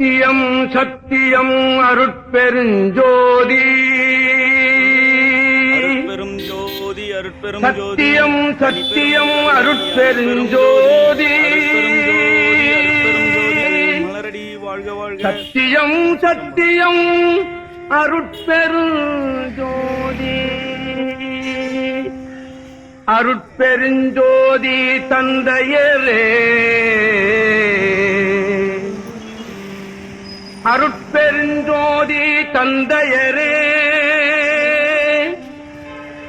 சத்தியம் சத்தியம் அருட்பெருஞ்சோதி. அருட்பெரும் ஜோதி அருட்பெரும் சத்தியம் சத்தியம் அருட்பெருஞ்சோதி. மலரடி வாழ்க வாழ்க. சத்தியம் சத்தியம் அருட்பெருஞ்சோதி. அருட்பெருஞ்சோதி தந்தையரே. அருட்பெருஞ்சோதி தந்தையரே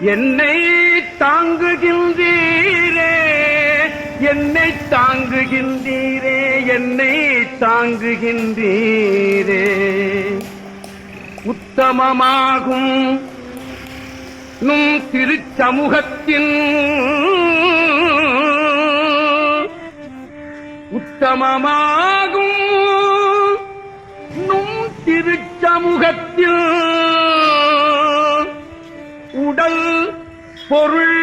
என்னை தாங்குகின்றீரே என்னை தாங்குகின்றீரே என்னை தாங்குகின்றீரே. உத்தமமாகும் நும் திருச்சமூகத்தின் உத்தமமாகும் திருச்சமூகத்தில் உடல் பொருள்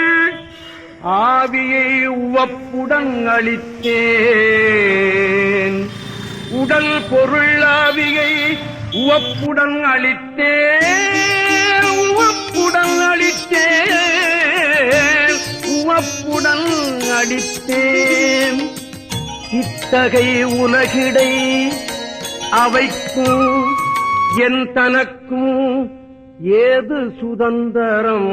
ஆவியை உவப்புடன் அளித்தேன் உடல் பொருள் ஆவியை உவப்புடன் அளித்தேன் உவப்புடன் அளித்தேன் உவப்புடன் அளித்தேன் இத்தகை உலகிடை அவைக்கும் என் தனக்கும் ஏது சுதந்திரம்?